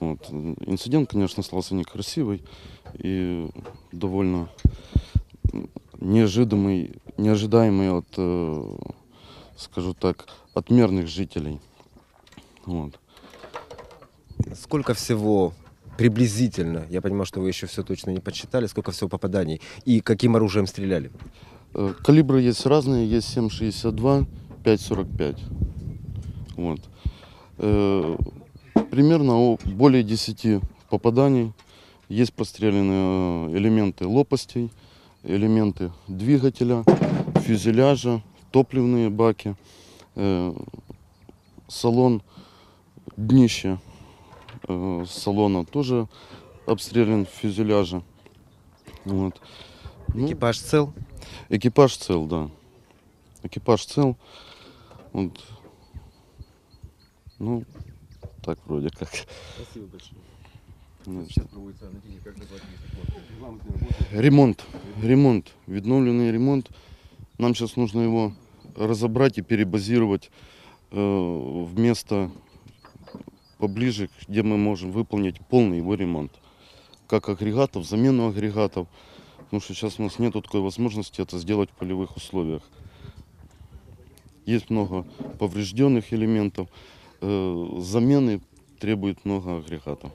Вот. Инцидент, конечно, стался некрасивый и довольно неожиданный, неожидаемый от, э, скажу так, от мирных жителей. Вот. Сколько всего приблизительно, я понимаю, что вы еще все точно не подсчитали, сколько всего попаданий и каким оружием стреляли? Э, Калибры есть разные, есть 7,62, 5,45. Вот. Примерно о- более 10 попаданий. Есть прострелены э, элементы лопастей, элементы двигателя, фюзеляжа, топливные баки, э, салон, днище э, салона тоже обстрелян фюзеляжа. Вот. Ну, Экипаж цел? Экипаж цел, да. Экипаж цел. Вот. Ну, так вроде как. Спасибо большое. Ну, Сейчас проводится аналитика, как называется Ремонт. Ремонт. Відновленный ремонт. Нам сейчас нужно его разобрать и перебазировать э, в место поближе, где мы можем выполнить полный его ремонт. Как агрегатов, замену агрегатов. Потому что сейчас у нас нет такой возможности это сделать в полевых условиях. Есть много поврежденных элементов. Э, замены требует много агрегатов.